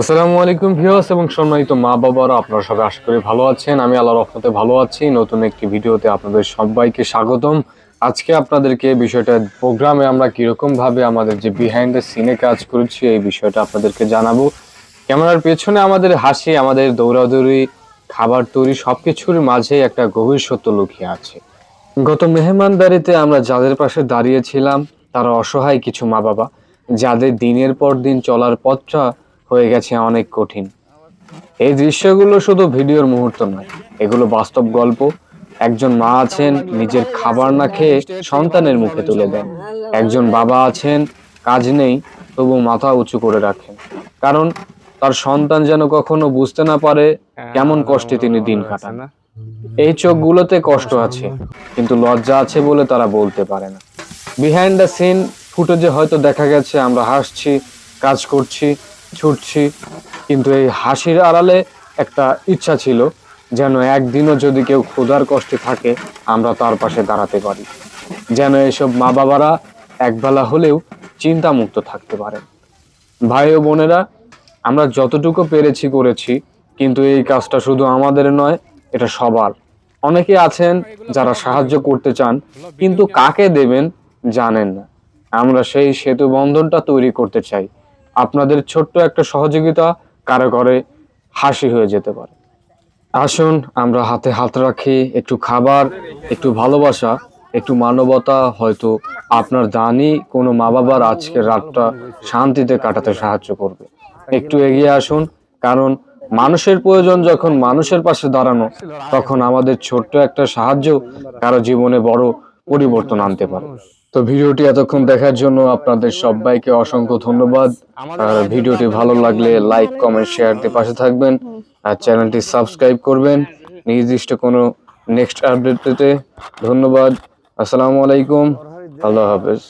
আসসালামু আলাইকুম ভিউয়ার্স এবং সম্মানিত মা বাবারা, আপনারা সবাই আশা করি ভালো আছেন। আমি আল্লাহর রহমতে ভালো আছি। নতুন একটি ভিডিওতে আপনাদের সবাইকে স্বাগতম। আজকে আপনাদেরকে বিষয়টা প্রোগ্রামে আমরা কীরকম ভাবে আমাদের যে বিহাইন্ড দ্য সিনে কাজ করেছি, এই বিষয়টা আপনাদেরকে জানাব। ক্যামেরার পেছনে আমাদের হাসি, আমাদের দৌড়াদৌড়ি, খাবার তৈরি সবকিছুর মাঝে একটা গভীর সত্য লুকিয়ে আছে। গত মেহমানদারিতে আমরা যাদের পাশে দাঁড়িয়েছিলাম, তারা অসহায় কিছু মা বাবা, যাদের দিনের পর দিন চলার পথটা হয়ে গেছে অনেক কঠিন। এই দৃশ্যগুলো শুধু ভিডিওর মুহূর্ত নয়, এগুলো বাস্তব গল্প। একজন মা আছেন, নিজের খাবার না খেয়ে সন্তানের মুখে তুলে দেন। একজন বাবা আছেন, কাজ নেই, তবু মাথা উঁচু করে রাখেন। কারণ তার সন্তান যেন কখনো বুঝতে না পারে কেমন কষ্টে তিনি দিন কাটান। এই চোখগুলোতে কষ্ট আছে, কিন্তু লজ্জা আছে বলে তারা বলতে পারে না। বিহাইন্ড দ্য সিন ফুটেজে হয়তো দেখা গেছে, আমরা হাসছি, কাজ করছি ছুটছি। কিন্তু এই হাসির আড়ালে একটা ইচ্ছা ছিল যেন একদিনও যদি কেউ ক্ষুধার কষ্টে থাকে, আমরা তার পাশে দাঁড়াতে পারি। যেন এসব মা বাবারা একবেলা হলেও চিন্তামুক্ত থাকতে পারে। ভাই ও বোনেরা, আমরা যতটুকু পেরেছি করেছি, কিন্তু এই কাজটা শুধু আমাদের নয়, এটা সবার। অনেকে আছেন যারা সাহায্য করতে চান, কিন্তু কাকে দেবেন জানেন না। আমরা সেই সেতু বন্ধনটা তৈরি করতে চাই। আপনাদের ছোট্ট একটা সহযোগিতা কারও করে হাসি হয়ে যেতে পারে। আসুন, আমরা হাতে হাত রাখি, একটু খাবার, একটু ভালোবাসা, একটু মানবতা, হয়তো আপনার দানই কোনো মা বাবার আজকের রাতটা শান্তিতে কাটাতে সাহায্য করবে। একটু এগিয়ে আসুন, কারণ মানুষের প্রয়োজন যখন মানুষের পাশে দাঁড়ানো, তখন আমাদের ছোট্ট একটা সাহায্য কারও জীবনে বড় পরিবর্তন আনতে পারে। তো ভিডিওটি এতক্ষণ দেখার জন্য আপনাদের সবাইকে অসংখ্য ধন্যবাদ। আর ভিডিওটি ভালো লাগলে লাইক, কমেন্ট, শেয়ার দিয়ে পাশে থাকবেন আর চ্যানেলটি সাবস্ক্রাইব করবেন। নির্দিষ্ট কোনো নেক্সট আপডেট পেতে ধন্যবাদ। আসসালামু আলাইকুম। আল্লাহ হাফেজ।